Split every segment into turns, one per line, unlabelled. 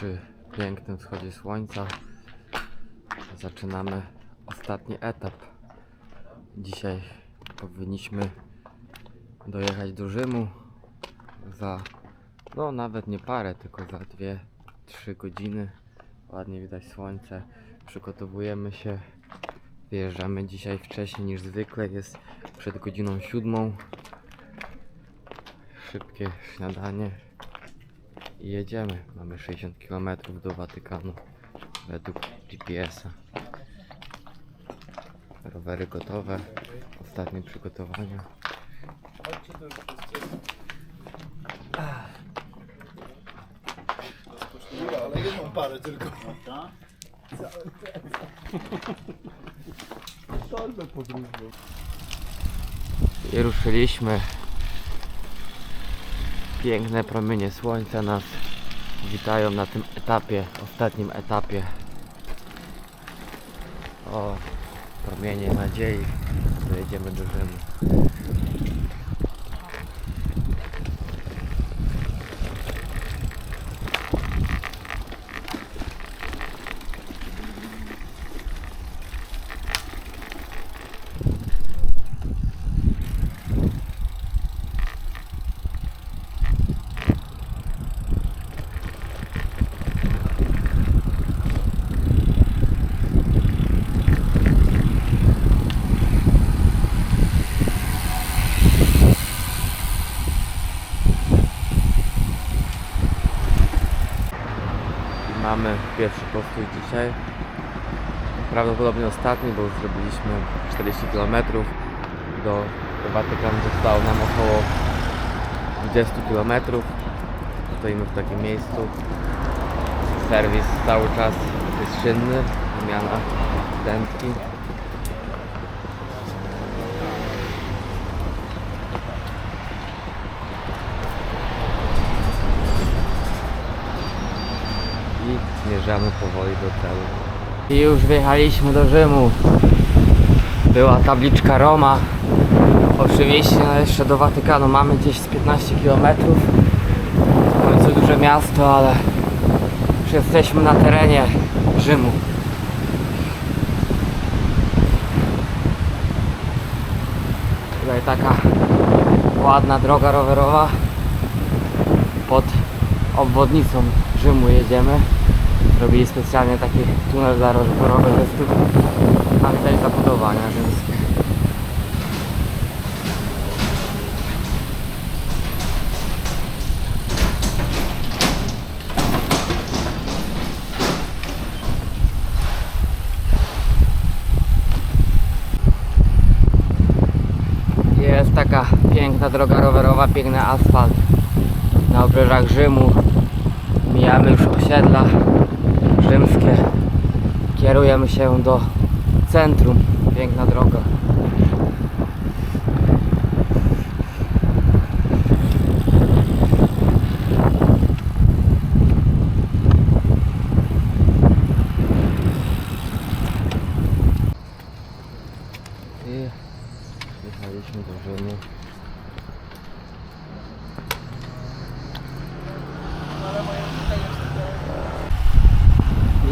przy pięknym wschodzie słońca zaczynamy ostatni etap. Dzisiaj powinniśmy dojechać do Rzymu za, no nawet nie parę, tylko za 2-3 godziny. Ładnie widać słońce. Przygotowujemy się. Wyjeżdżamy dzisiaj wcześniej niż zwykle. Jest przed godziną siódmą. Szybkie śniadanie i jedziemy. Mamy 60 km do Watykanu według GPS-a. Rowery gotowe. Ostatnie przygotowania.
ale jedną parę tylko. Podróżną.
I ruszyliśmy. Piękne promienie słońca nas witają na tym etapie, ostatnim etapie. O, promienie nadziei. Dojedziemy do Rzymu. I mamy pierwszy postój dzisiaj. Prawdopodobnie ostatni, bo zrobiliśmy 40 km. Do, do Watykanu zostało nam około 20 km. Stoimy w takim miejscu. Serwis cały czas jest czynny. Wymiana dętki. i zmierzamy powoli do celu. I już wjechaliśmy do Rzymu. Była tabliczka Roma. Oczywiście no jeszcze do Watykanu mamy gdzieś z 15 km. W końcu duże miasto, ale już jesteśmy na terenie Rzymu. Tutaj taka ładna droga rowerowa pod obwodnicą Rzymu jedziemy. Zrobili specjalnie taki tunel dla rowerzystów. A tutaj zabudowania rzymskie. Jest taka piękna droga rowerowa, piękny asfalt na obrzeżach Rzymu. Mijamy już osiedla rzymskie. Kierujemy się do centrum. Piękna droga. I jechaliśmy do Rzymu.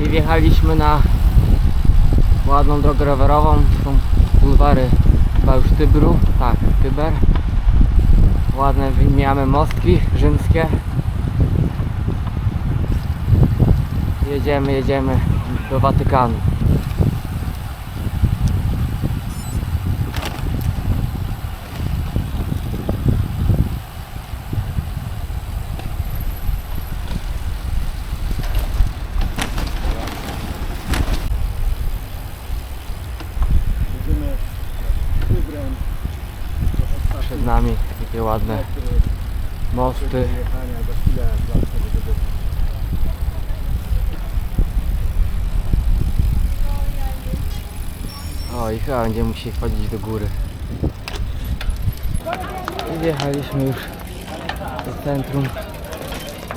I wjechaliśmy na ładną drogę rowerową. Są bulwary chyba już Tybru. Tak, Tyber. Ładne mijamy mostki rzymskie. Jedziemy, jedziemy do Watykanu.
Jedziemy Tybrem.
Przed nami takie ładne mosty. O i chyba będziemy musieli wchodzić do góry. I wjechaliśmy już do centrum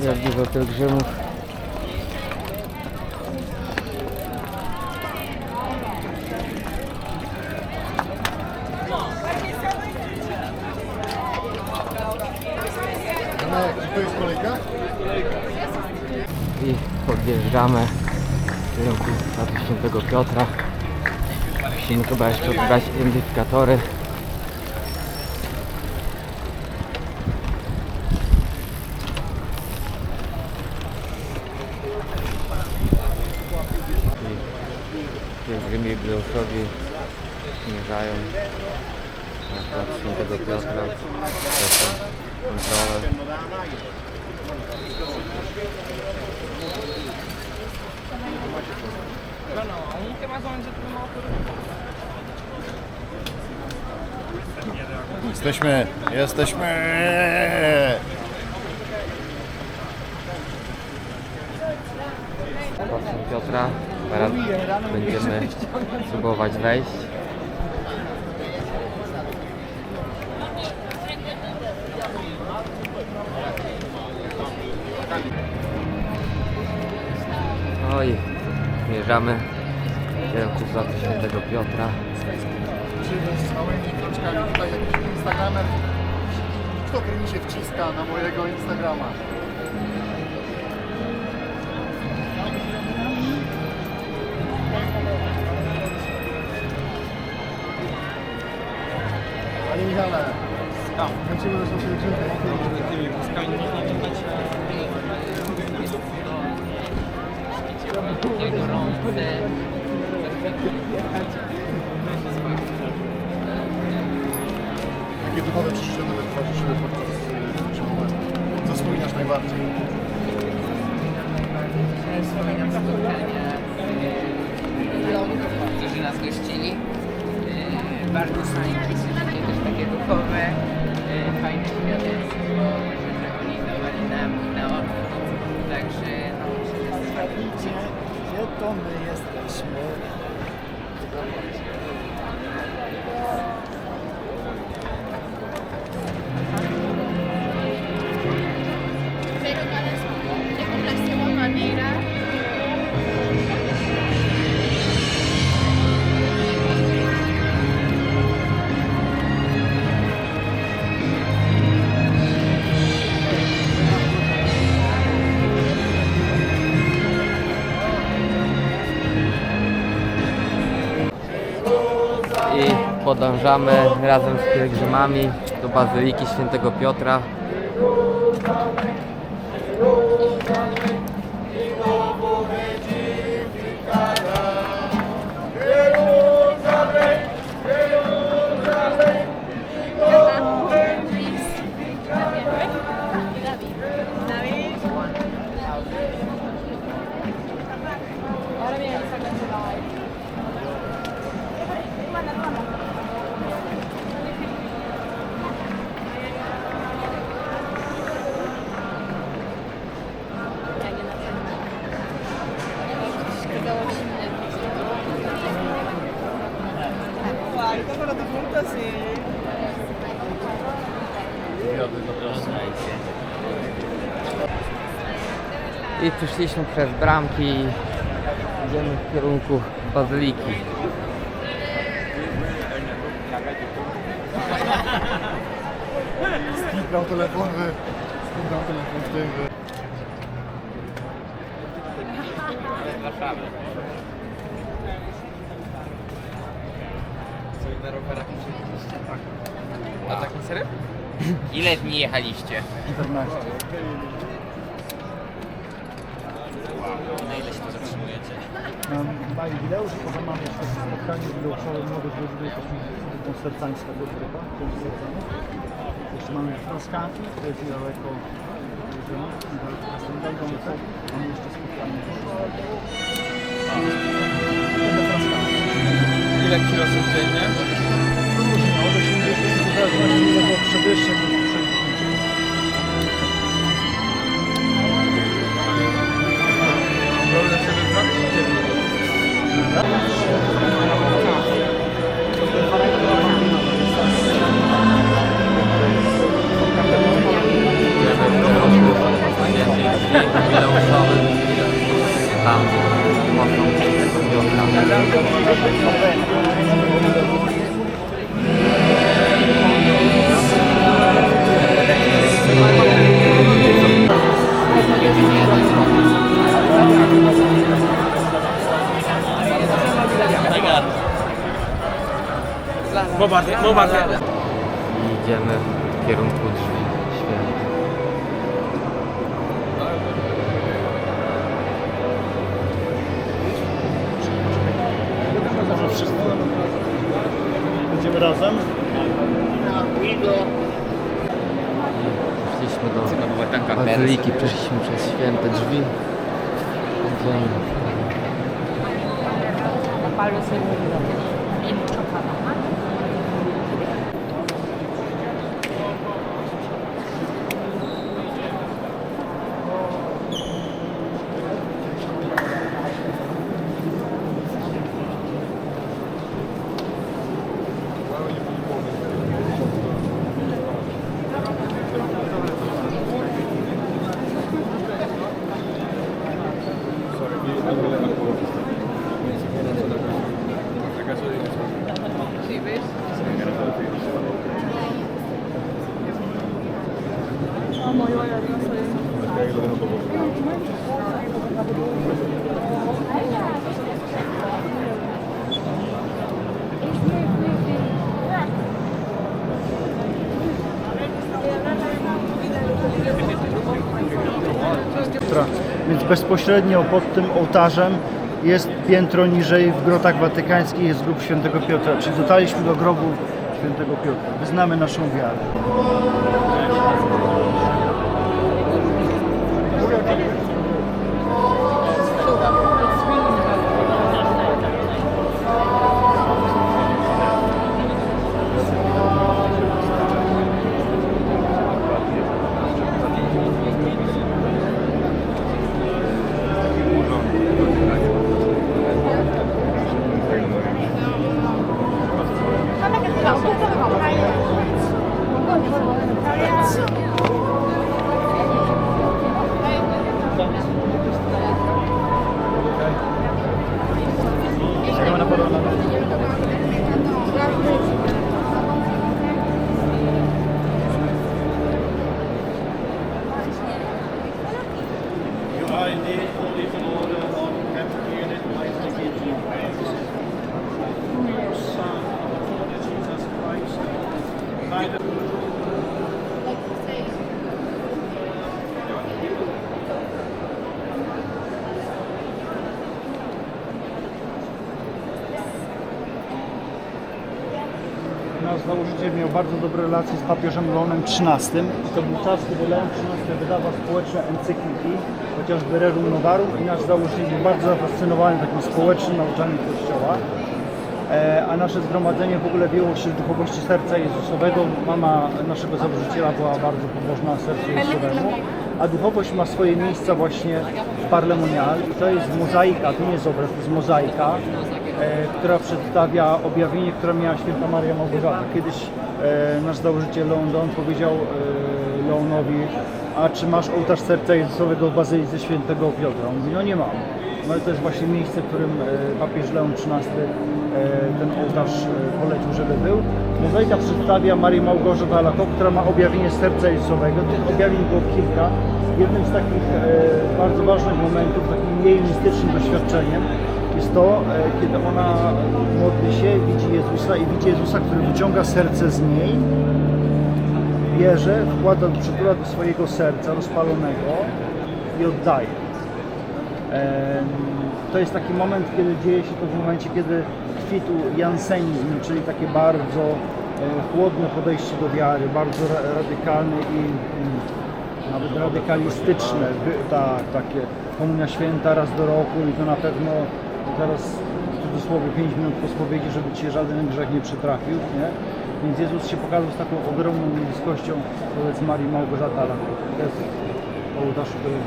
Jadwiga Pielgrzymów.
No, to jest kolejka?
i podjeżdżamy w kierunku Statu Świętego Piotra. Musimy chyba jeszcze odbrać identyfikatory. Pielgrzymi jubileuszowi zmierzają na plac Świętego Piotra. Proszę kontrolę.
Jesteśmy, jesteśmy!
Proszę Piotra, teraz będziemy próbować wejść. Zmierzamy w kierunku Placu Świętego Piotra.
Przyjdę z małymi kroczkami tutaj jakiś Instagramer. Kto mi się wciska na mojego Instagrama? Panie Michale, wrócimy do naszej rodzyny. Jakie duchowe przeżycia nawet towarzyszyły podczas y, tego momentu? Co wspominasz najbardziej?
Wspominam spotkania, e, którzy nas gościli. E, Bardzo fajnie, wszystkie też takie duchowe, e, fajne świadectwo,
to my jesteśmy?
Podążamy razem z pielgrzymami do Bazyliki Świętego Piotra. I przyszliśmy przez bramki i idziemy w kierunku Bazyliki.
Skitrał telefon. Skitrał telefon w tym, wy.
A tak na serio? Ile dni jechaliście?
14.
Na ile się tu zatrzymujecie?
Na jubileusz, poza mamy jeszcze spotkanie jubileuszowe młodych ludzi, jesteśmy koncertańska grupa. Jeszcze mamy troszkanki, to jest niedaleko następnego koncert. Mamy jeszcze spotkanie.
Ile kilosów dziennie?
Ten.
I idziemy w kierunku drzwi świętych.
Będziemy razem.
Przyszliśmy do bazyliki, przeszliśmy przez święte drzwi. Idziemy.
Tra- Więc bezpośrednio pod tym ołtarzem jest piętro niżej w grotach watykańskich jest grób świętego Piotra. Czyli dotarliśmy do grobu świętego Piotra. Wyznamy naszą wiarę. Bardzo dobre relacje z papieżem Leonem XIII. I to był czas, kiedy Leon XIII wydawał społeczne encykliki, chociażby Rerum Novarum. I nasz założyciel był bardzo zafascynowany takim społecznym nauczaniem Kościoła. E, a nasze zgromadzenie w ogóle wieło się duchowości serca Jezusowego. Mama naszego założyciela była bardzo pobożna sercu Jezusowemu. A duchowość ma swoje miejsca właśnie w Parlemonial i to jest mozaika, to nie jest obraz, to jest mozaika, e, która przedstawia objawienie, które miała święta Maria Małgorzata. Kiedyś nasz założyciel Leon Don powiedział e, Leonowi, a czy masz ołtarz serca Jezusowego w Bazylice Świętego Piotra? On mówi, no nie mam. No to jest właśnie miejsce, w którym e, papież Leon XIII e, ten ołtarz e, polecił, żeby był. Mozaika przedstawia Marię Małgorzatę Alako, która ma objawienie serca Jezusowego. Tych objawień było kilka. Jednym z takich e, bardzo ważnych momentów, takim jej mistycznym doświadczeniem jest to, e, kiedy ona modli się, widzi Jezusa i widzi Jezusa, który wyciąga serce z niej, bierze, wkłada, przytula do swojego serca rozpalonego i oddaje. To jest taki moment, kiedy dzieje się to w momencie, kiedy kwitł jansenizm, czyli takie bardzo e, chłodne podejście do wiary, bardzo ra- radykalne i mm, nawet radykalistyczne, tak, takie komunia święta raz do roku i to na pewno teraz w cudzysłowie 5 minut po spowiedzi, żeby Ci żaden grzech nie przytrafił, nie? Więc Jezus się pokazał z taką ogromną bliskością wobec Marii Małgorzaty Alako. To jest ołtarz, który,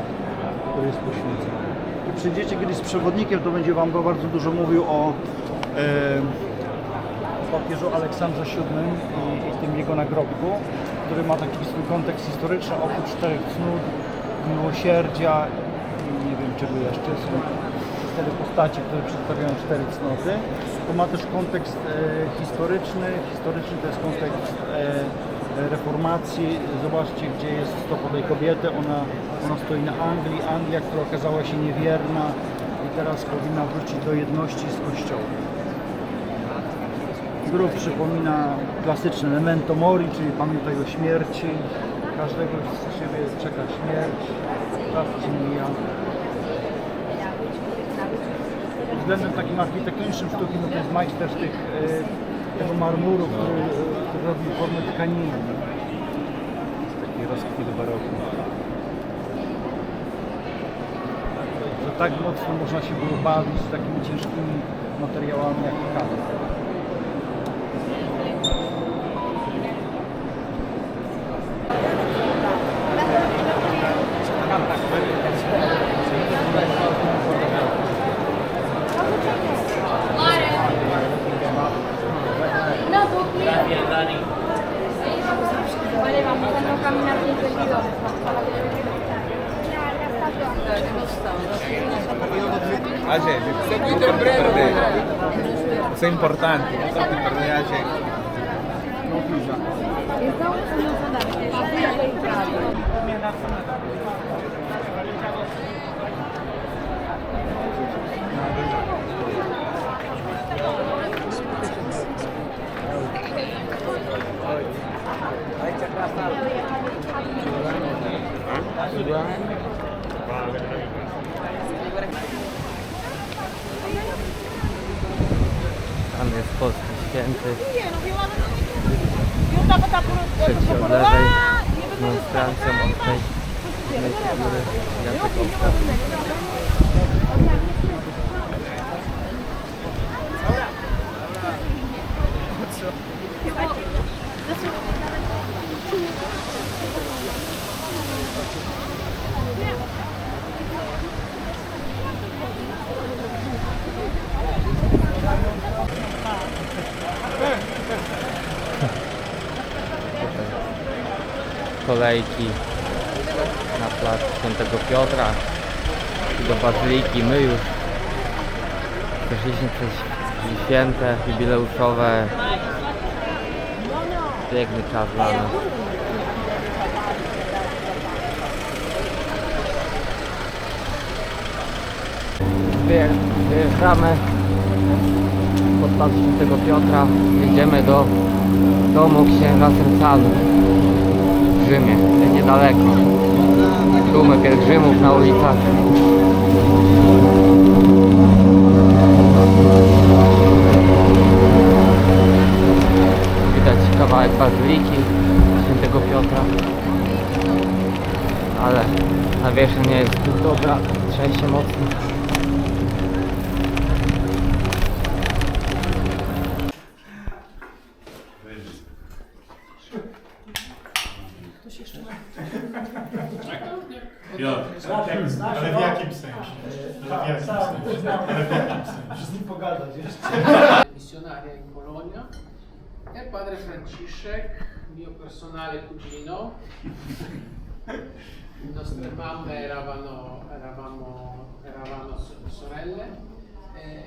który jest poświęcony. I przyjdziecie kiedyś z przewodnikiem, to będzie Wam bardzo dużo mówił o e, papieżu Aleksandrze VII i, i tym jego nagrobku, który ma taki swój kontekst historyczny, oprócz czterech cnót, miłosierdzia i nie wiem czego jeszcze, są cztery postacie, które przedstawiają cztery cnoty. To ma też kontekst e, historyczny, historyczny to jest kontekst e, reformacji. Zobaczcie, gdzie jest stopa tej kobiety, ona, ona stoi na Anglii, Anglia, która okazała się niewierna i teraz powinna wrócić do jedności z Kościołem. grób przypomina klasyczne memento mori, czyli pamiętaj o śmierci. Każdego z siebie czeka śmierć, czas ci mija. Względem takim architektonicznym sztuki, no to jest majstersztyk e, tego marmuru, który, który robi formę tkaniny. Taki rozkwit baroku. Że tak mocno można się było bawić z takimi ciężkimi materiałami jak kamień.
A
gente, seguite il breve. É importante, Não fate perder a ah, gente.
Então, se non sono andati, a non
Tam jest Polski Święty. Trzeci od lewej. Demonstrancją od tej figury Jacekowska. Kolejki na plac Świętego Piotra do Bazyliki. My już przeszliśmy przez święte, jubileuszowe. Piękny czas dla nas. Wyje- Wyjeżdżamy pod plac Świętego Piotra. Jedziemy do domu księdza Sercanu w Rzymie, niedaleko. Tłumy pielgrzymów na ulicach. Widać kawałek bazyliki świętego Piotra. Ale nawierzchnia nie jest dobra, trzęsie mocno.
Ale w jakim sensie? Ale w jakim sensie? Ale w jakim sensie?
Z nim pogadać jeszcze.
Missionaria in Polonia e padre Franciszek, mio personale cugino. Le nostre mamme eravamo, eravamo, eravamo so- sorelle e,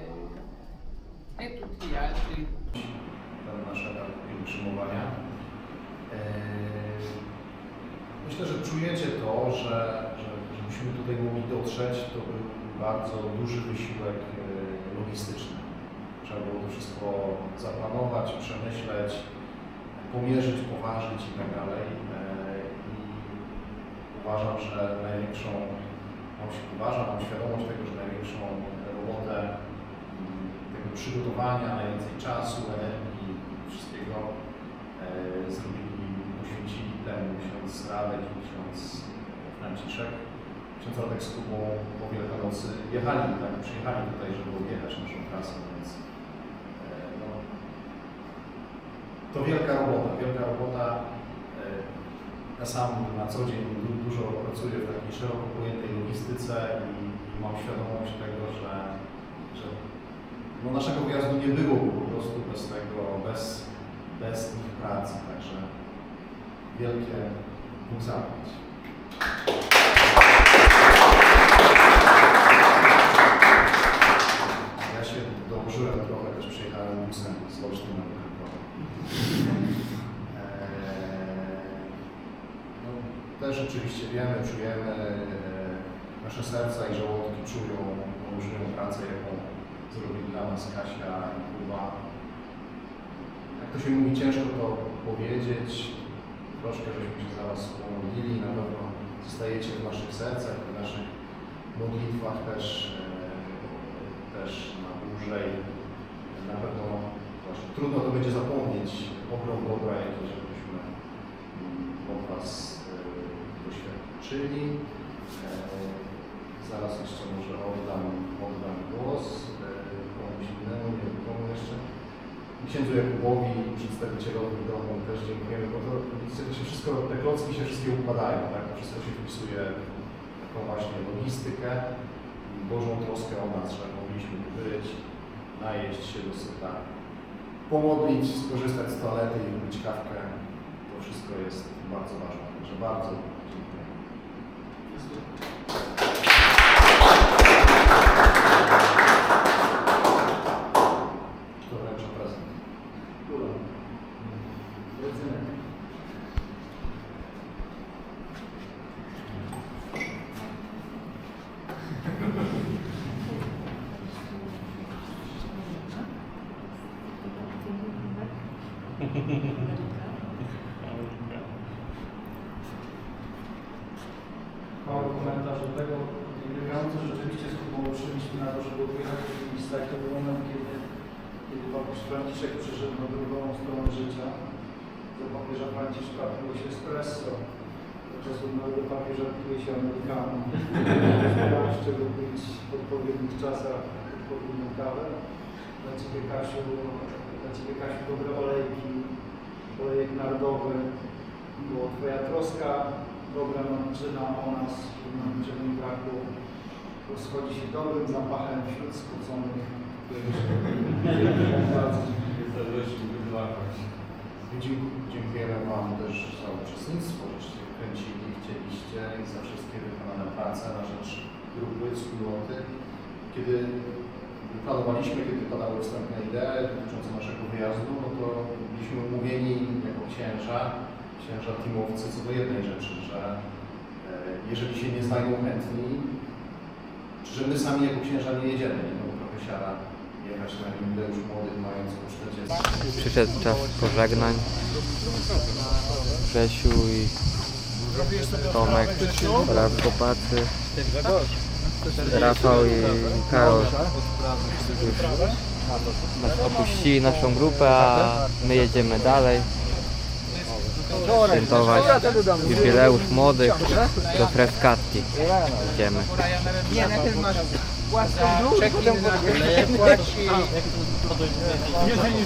e tutti gli altri
na nasze pielgrzymowania. Eee, Myślę, że czujecie to, że, że żebyśmy tutaj mogli dotrzeć, to był bardzo duży wysiłek e, logistyczny. Trzeba było to wszystko zaplanować, przemyśleć, pomierzyć, poważyć i tak dalej. Eee, I uważam, że największą, mam, uważam, mam świadomość tego, że największą robotę tego przygotowania, najwięcej czasu, energii, wszystkiego e, zrobili, poświęcili temu ksiądz Radek i ksiądz Franciszek. Ksiądz Radek z Kubą po Wielkanocy jechali, tak, przyjechali tutaj, żeby objechać naszą trasę, więc e, no, to wielka robota, wielka robota. E, ja sam na co dzień du- dużo pracuję w takiej szeroko pojętej logistyce i, mam świadomość tego, że, że no naszego wyjazdu nie byłoby po prostu bez tego, bez, bez ich pracy, także wielkie Bóg rzeczywiście wiemy, czujemy, e, nasze serca i żołądki czują olbrzymią pracę, jaką zrobili dla nas Kasia i Kuba. jak to się mówi, ciężko to powiedzieć. Troszkę żeśmy się za Was pomodlili, na pewno zostajecie w naszych sercach, w naszych modlitwach też, e, też na dłużej. Na pewno właśnie trudno to będzie zapomnieć ogrom dobra, jakie żebyśmy mm, od Was doświadczyli. E, Zaraz jeszcze może oddam, oddam głos e, komuś innemu, nie wiem komu jeszcze. Księdzu Jakubowi, przedstawicielowi domu też dziękujemy, bo to to się wszystko, te klocki się wszystkie układają, tak? To wszystko się wpisuje w taką właśnie logistykę, Bożą troskę o nas, że mogliśmy być, najeść się dosyta, pomodlić, skorzystać z toalety i wypić kawkę. To wszystko jest bardzo ważne, także bardzo dziękuję. Kto wręcza prezent?
Mały komentarz do tego. Wielbiący rzeczywiście skupiłyśmy na to, żeby pojechać do tych miejscach. To był moment, kiedy, kiedy papież Franciszek przyszedł na drugą stronę życia. Za papieża Piło się espresso. Za czasów nowego papieża piło się. Starałem się czego pić w odpowiednich czasach odpowiednią kawę. Dla Ciebie Kasiu, dla Ciebie Kasiu dobre olejki, olejek narodowy, bo Twoja troska, dobra naczyna o nas, nam niczego nie brakło, rozchodzi się dobrym zapachem wśród skróconych. Bardzo
Dziękuję- Dziękujemy Wam też za uczestnictwo, żeście kręcili, chcieliście i za wszystkie wykonane prace na rzecz grupy, wspólnoty. Kiedy planowaliśmy, kiedy padały wstępne idee dotyczące naszego wyjazdu, no to byliśmy umówieni jako księża, księża teamowcy co do jednej rzeczy, że e, jeżeli się nie znajdą chętni, czy że my sami jako księża nie jedziemy, nie? No trochę siara jechać na jubileusz młodych mając po 40.
Przyszedł czas pożegnań. Grzesiu i Tomek oraz chłopacy. Rafał i Karol już nas opuścili naszą grupę, a my jedziemy dalej. Świętować jubileusz młodych do Freskatki. Idziemy.
Nie, najpierw masz płaską dół, potem płaci